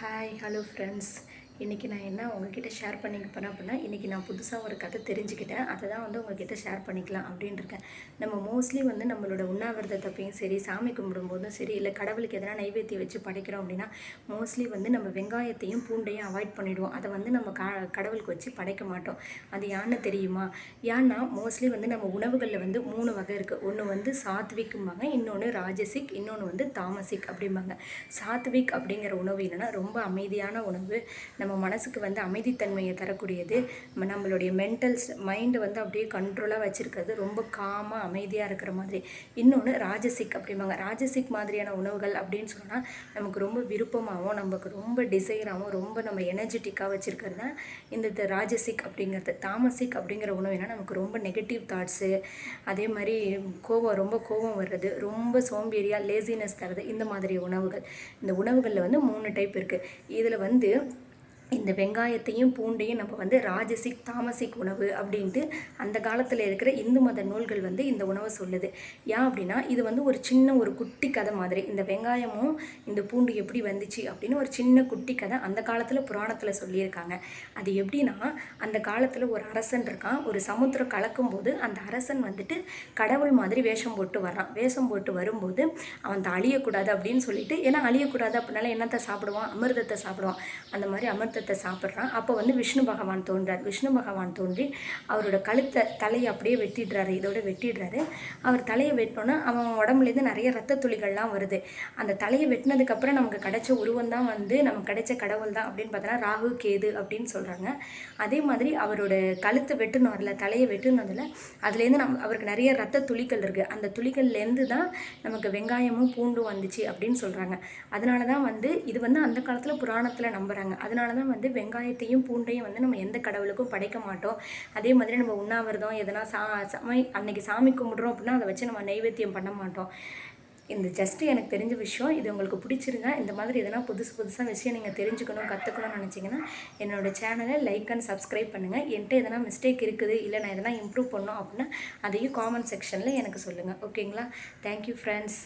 Hi hello friends இன்றைக்கி நான் என்ன உங்ககிட்ட ஷேர் பண்ணிக்க போகிறேன் அப்படின்னா இன்றைக்கி நான் புதுசாக ஒரு கதை தெரிஞ்சுக்கிட்டேன். அதை தான் வந்து உங்ககிட்ட ஷேர் பண்ணிக்கலாம் அப்படின்னு இருக்கேன். நம்ம மோஸ்ட்லி வந்து நம்மளோட உண்ணாவிரதத்தப்பையும் சரி சாமி கும்பிடும்போதும் சரி இல்லை கடவுளுக்கு எதனா நைவேத்தியம் வச்சு படைக்கிறோம் அப்படின்னா மோஸ்ட்லி வந்து நம்ம வெங்காயத்தையும் பூண்டையும் அவாய்ட் பண்ணிவிடுவோம் அதை வந்து நம்ம கா கடவுளுக்கு வச்சு படைக்க மாட்டோம். அது யான்னு தெரியுமா? ஏன்னா மோஸ்ட்லி வந்து நம்ம உணவுகளில் வந்து மூணு வகை இருக்குது ஒன்று வந்து சாத்விக்கும்பாங்க இன்னொன்று ராஜசிக் இன்னொன்று வந்து தாமசிக் அப்படிம்பாங்க. சாத்விக் அப்படிங்கிற உணவு என்னென்னா ரொம்ப அமைதியான உணவு. நம்ம மனசுக்கு வந்து அமைதித்தன்மையை தரக்கூடியது. நம்மளுடைய மென்டல்ஸ் மைண்டை வந்து அப்படியே கண்ட்ரோலாக வச்சுருக்கிறது. ரொம்ப காமாக அமைதியாக இருக்கிற மாதிரி. இன்னொன்று ராஜசிக் அப்படிம்பாங்க. ராஜசிக் மாதிரியான உணவுகள் அப்படின்னு சொன்னால் நமக்கு ரொம்ப விருப்பமாகவும் நமக்கு ரொம்ப டிசைராகவும் ரொம்ப நம்ம எனர்ஜெட்டிக்காக வச்சுருக்கிறது தான் இந்த த- ராஜசிக் அப்படிங்கிறது. தாமசிக் அப்படிங்கிற உணவு நமக்கு ரொம்ப நெகட்டிவ் தாட்ஸு அதே மாதிரி கோவம் ரொம்ப கோவம் வர்றது ரொம்ப சோம்பேறியாக லேசினஸ் தர்றது இந்த மாதிரி உணவுகள். இந்த உணவுகளில் வந்து மூணு டைப் இருக்குது இதில் வந்து இந்த வெங்காயத்தையும் பூண்டையும் நம்ம வந்து ராஜசிக் தாமசிக் உணவு அப்படின்ட்டு அந்த காலத்தில் இருக்கிற இந்து மத நூல்கள் வந்து இந்த உணவை சொல்லுது. ஏன் அப்படின்னா இது வந்து ஒரு சின்ன ஒரு குட்டி கதை மாதிரி. இந்த வெங்காயமும் இந்த பூண்டு எப்படி வந்துச்சு அப்படின்னு ஒரு சின்ன குட்டி கதை அந்த காலத்தில் புராணத்தில் சொல்லியிருக்காங்க. அது எப்படின்னா அந்த காலத்தில் ஒரு அரசன் இருக்கான். ஒரு சமுத்திரம் கலக்கும்போது அந்த அரசன் வந்துட்டு கடவுள் மாதிரி வேஷம் போட்டு வர்றான். வேஷம் போட்டு வரும்போது அவன் தான் அழியக்கூடாது அப்படின்னு சொல்லிட்டு ஏன்னா அழியக்கூடாது அப்படின்னால என்னத்தை சாப்பிடுவான்? அமிர்தத்தை சாப்பிடுவான். அந்த மாதிரி அமிர்த அமிர்தத்தை சாப்பிட்றான். அப்போ வந்து விஷ்ணு பகவான் தோன்றார். விஷ்ணு பகவான் தோன்றி அவரோட கழுத்தை தலையை அப்படியே வெட்டிடுறாரு. இதோட வெட்டிடுறாரு. அவர் தலையை வெட்டினோன்னா அவன் உடம்புலேருந்து நிறைய ரத்த துளிகள்லாம் வருது. அந்த தலையை வெட்டினதுக்கப்புறம் நமக்கு கிடைச்ச உருவம் தான் வந்து நமக்கு கிடைச்ச கடவுள் தான் அப்படின்னு பார்த்தோன்னா ராகு கேது அப்படின்னு சொல்கிறாங்க அதே மாதிரி அவரோட கழுத்தை வெட்டுனார்ல தலையை வெட்டுனதில் அதுலேருந்து நம் அவருக்கு நிறைய ரத்த துளிகள் இருக்குது அந்த துளிகள்லேருந்து தான் நமக்கு வெங்காயமும் பூண்டும் வந்துச்சு அப்படின்னு சொல்கிறாங்க அதனால தான் வந்து இது வந்து அந்த காலத்தில் புராணத்தில் நம்புகிறாங்க அதனால தான் வந்து வெங்காயத்தையும் பூண்டையும் வந்து நம்ம எந்த கடவுளுக்கும் படைக்க மாட்டோம். அதே மாதிரி நம்ம உண்ணாவிரதம் எதனா சா சாமி அன்னைக்கு சாமி கும்பிட்றோம் அப்படின்னா அதை வச்சு நம்ம நைவேத்தியம் பண்ண மாட்டோம். இந்த ஜஸ்ட்டு எனக்கு தெரிஞ்ச விஷயம் இது உங்களுக்கு பிடிச்சிருந்தா இந்த மாதிரி எதனா புதுசு புதுசாக விஷயம் நீங்கள் தெரிஞ்சுக்கணும் கற்றுக்கணும்னு நினச்சிங்கன்னா என்னோட சேனலை லைக் அண்ட் சப்ஸ்கிரைப் பண்ணுங்கள் என்கிட்ட எதனா மிஸ்டேக் இருக்குது இல்லை நான் எதனா இம்ப்ரூவ் பண்ணோம் அப்படின்னா அதையும் காமெண்ட் செக்ஷனில் எனக்கு சொல்லுங்கள் ஓகேங்களா தேங்க்யூ ஃப்ரெண்ட்ஸ்